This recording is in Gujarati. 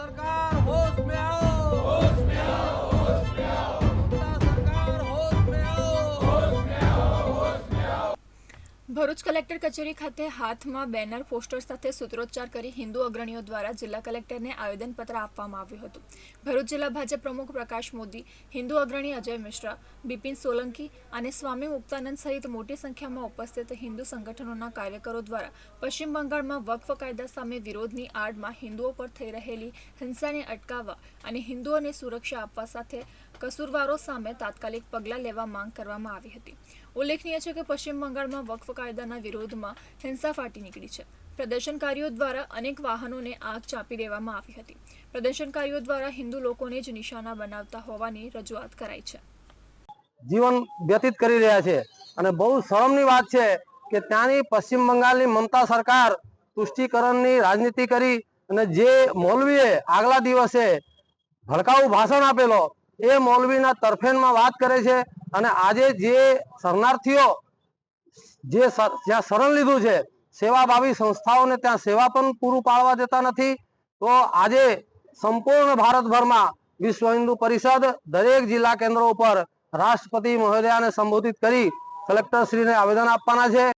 सरकार ભરૂચ કલેક્ટર કચેરી ખાતે હાથમાં બેનર, પોસ્ટર સાથે સૂત્રોચ્ચાર કરી હિન્દુ અગ્રણીઓ દ્વારા જિલ્લા કલેક્ટરને આવેદનપત્ર આપવામાં આવ્યું હતું. ભરૂચ જિલ્લા ભાજપ પ્રમુખ પ્રકાશ મોદી, હિન્દુ અગ્રણી અજય મિશ્રા, બિપિન સોલંકી અને સ્વામી મુક્તાનંદ સહિત મોટી સંખ્યામાં ઉપસ્થિત હિન્દુ સંગઠનોના કાર્યકરો દ્વારા પશ્ચિમ બંગાળમાં વકફ કાયદા સામે વિરોધની આડમાં હિન્દુઓ પર થઈ રહેલી હિંસાને અટકાવવા અને હિન્દુઓને સુરક્ષા આપવા સાથે કસૂરવારો સામે તાત્કાલિક પગલાં લેવા માંગ કરવામાં આવી હતી. ઉલ્લેખનીય છે કે પશ્ચિમ બંગાળમાં વકફ કાયદાના વિરોધમાં હિંસા ફાટી નીકળી છે. પ્રદર્શનકારીઓ દ્વારા અનેક વાહનોને આગ ચાપી દેવામાં આવી હતી. પ્રદર્શનકારીઓ દ્વારા હિન્દુ લોકોને જ નિશાના બનાવતા હોવાની રજૂઆત કરાઈ છે. જીવન વ્યતીત કરી રહ્યા છે અને બહુ શરમની વાત છે કે ત્યાંની પશ્ચિમ બંગાળની મમતા સરકાર તુષ્ટિકરણની રાજનીતિ કરી અને જે મૌલવીએ આગલા દિવસે ભડકાઉ ભાષણ આપેલો એ મૌલવીના તરફેણમાં વાત કરે છે અને આજે જે શરણાર્થીઓ જે જ્યાં શરણ લીધું છે, સેવાભાવી સંસ્થાઓને ત્યાં સેવા પણ પૂરું પાડવા દેતા નથી, તો આજે સંપૂર્ણ ભારતભરમાં વિશ્વ હિન્દુ પરિષદ દરેક જિલ્લા કેન્દ્રો ઉપર રાષ્ટ્રપતિ મહોદયાને સંબોધિત કરી કલેક્ટરશ્રીને આવેદન આપવાના છે.